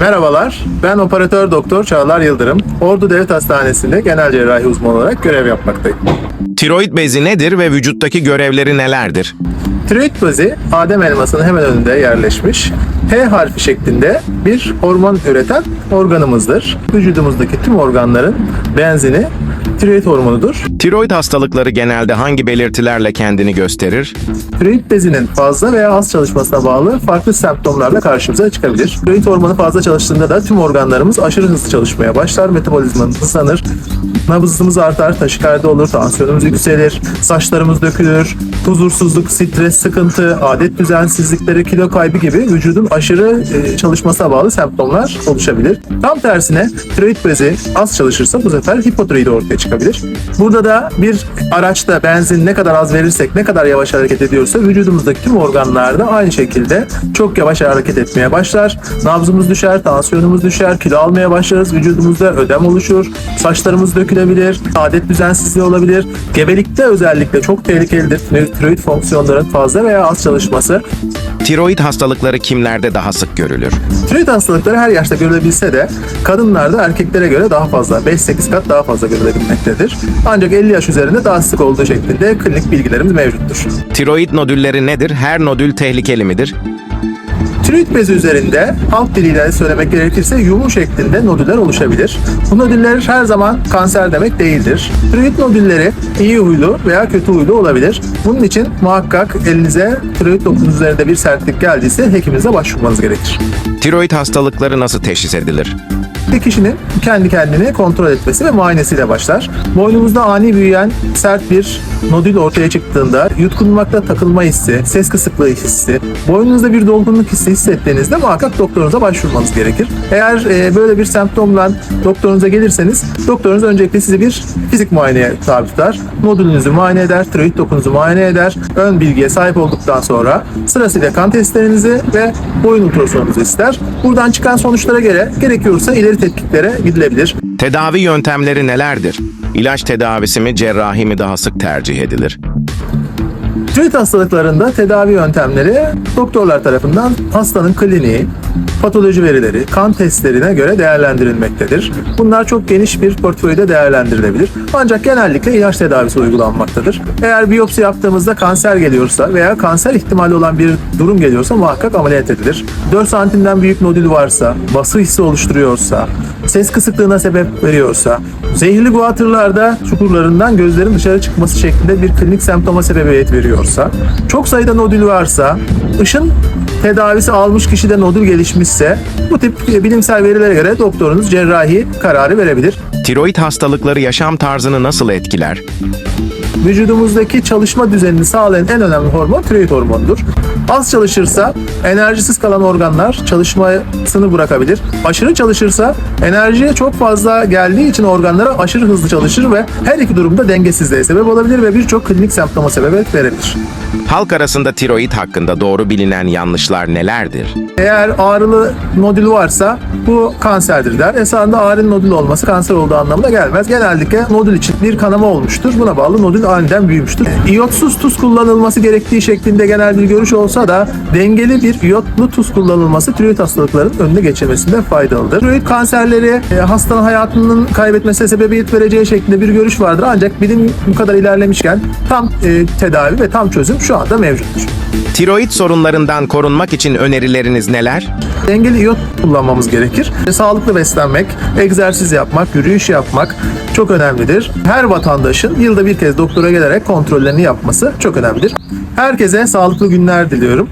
Merhabalar, ben operatör doktor Çağlar Yıldırım. Ordu Devlet Hastanesi'nde genel cerrahi uzmanı olarak görev yapmaktayım. Tiroid bezi nedir ve vücuttaki görevleri nelerdir? Tiroid bezi, Adem elmasının hemen önünde yerleşmiş, H harfi şeklinde bir hormon üreten organımızdır. Vücudumuzdaki tüm organların benzini tiroid hormonudur. Tiroid hastalıkları genelde hangi belirtilerle kendini gösterir? Tiroid bezinin fazla veya az çalışmasına bağlı farklı semptomlarla karşımıza çıkabilir. Tiroid hormonu fazla çalıştığında da tüm organlarımız aşırı hızlı çalışmaya başlar, metabolizmamız hızlanır, nabzımız artar, taşikardi olur, tansiyonumuz yükselir, saçlarımız dökülür, huzursuzluk, stres, sıkıntı, adet düzensizlikleri, kilo kaybı gibi vücudun aşırı e, çalışmasına bağlı semptomlar oluşabilir. Tam tersine tiroid bezi az çalışırsa bu sefer hipotiroidi ortaya çıkabilir. Burada da bir araçta benzin ne kadar az verirsek, ne kadar yavaş hareket ediyorsa vücudumuzdaki tüm organlarda aynı şekilde çok yavaş hareket etmeye başlar. Nabzımız düşer, tansiyonumuz düşer, kilo almaya başlarız, vücudumuzda ödem oluşur, saçlarımız dökülebilir, adet düzensizliği olabilir. Gebelikte özellikle çok tehlikelidir. Tiroid fonksiyonların fazla veya az çalışması. Tiroid hastalıkları kimlerde daha sık görülür? Tiroid hastalıkları her yaşta görülebilse de kadınlarda erkeklere göre daha fazla, 5-8 kat daha fazla görülebilmektedir. Ancak 50 yaş üzerinde daha sık olduğu şeklinde klinik bilgilerimiz mevcuttur. Tiroid nodülleri nedir? Her nodül tehlikeli midir? Tiroid bezi üzerinde halk diliyle söylemek gerekirse yumu şeklinde nodüller oluşabilir. Bu nodüller her zaman kanser demek değildir. Tiroid nodülleri iyi huylu veya kötü huylu olabilir. Bunun için muhakkak elinize tiroid dokunuz üzerinde bir sertlik geldiyse hekiminize başvurmanız gerekir. Tiroid hastalıkları nasıl teşhis edilir? Bir kişinin kendi kendini kontrol etmesi ve muayenesiyle başlar. Boynumuzda ani büyüyen sert bir nodül ortaya çıktığında yutkunmakta takılma hissi, ses kısıklığı hissi, boynunuzda bir dolgunluk hissi hissettiğinizde muhakkak doktorunuza başvurmanız gerekir. Eğer e, böyle bir semptomla doktorunuza gelirseniz doktorunuz öncelikle sizi bir fizik muayeneye tabi tutar. Nodülünüzü muayene eder, tiroid dokunuzu muayene eder. Ön bilgiye sahip olduktan sonra sırasıyla kan testlerinizi ve boyun ultrasonunuzu ister. Buradan çıkan sonuçlara göre gerekiyorsa ileri tetkiklere gidilebilir. Tedavi yöntemleri nelerdir? İlaç tedavisi mi, cerrahi mi daha sık tercih edilir? Tiroid hastalıklarında tedavi yöntemleri doktorlar tarafından hastanın kliniği, patoloji verileri, kan testlerine göre değerlendirilmektedir. Bunlar çok geniş bir portföyde değerlendirilebilir. Ancak genellikle ilaç tedavisi uygulanmaktadır. Eğer biyopsi yaptığımızda kanser geliyorsa veya kanser ihtimali olan bir durum geliyorsa muhakkak ameliyat edilir. 4 santimden büyük nodül varsa, bası hissi oluşturuyorsa, ses kısıklığına sebep veriyorsa, zehirli guatırlarda çukurlarından gözlerin dışarı çıkması şeklinde bir klinik semptoma sebebiyet veriyorsa, çok sayıda nodül varsa, ışın tedavisi almış kişide nodül gelişmişse bu tip bilimsel verilere göre doktorunuz cerrahi kararı verebilir. Tiroid hastalıkları yaşam tarzını nasıl etkiler? Vücudumuzdaki çalışma düzenini sağlayan en önemli hormon tiroid hormonudur. Az çalışırsa enerjisiz kalan organlar çalışmasını bırakabilir. Aşırı çalışırsa enerjiye çok fazla geldiği için organlara aşırı hızlı çalışır ve her iki durumda dengesizliğe sebep olabilir ve birçok klinik semptoma sebebiyet verebilir. Halk arasında tiroid hakkında doğru bilinen yanlışlar nelerdir? Eğer ağrılı nodül varsa bu kanserdir der. Esasında ağrılı nodül olması kanser olduğu anlamına gelmez. Genellikle nodül için bir kanama olmuştur. Buna bağlı nodül aniden büyümüştür. İyotsuz tuz kullanılması gerektiği şeklinde genel bir görüş olsa da dengeli bir iyotlu tuz kullanılması tiroid hastalıklarının önüne geçilmesinde faydalıdır. Tiroid kanserleri e, hastanın hayatının kaybetmesine sebebiyet vereceği şeklinde bir görüş vardır. Ancak bilim bu kadar ilerlemişken tam e, tedavi ve tam çözüm şu anda mevcuttur. Tiroid sorunlarından korunmak için önerileriniz neler? Dengeli iyot kullanmamız gerekir. Sağlıklı beslenmek, egzersiz yapmak, yürüyüş yapmak çok önemlidir. Her vatandaşın yılda bir kez doktora gelerek kontrollerini yapması çok önemlidir. Herkese sağlıklı günler diliyorum.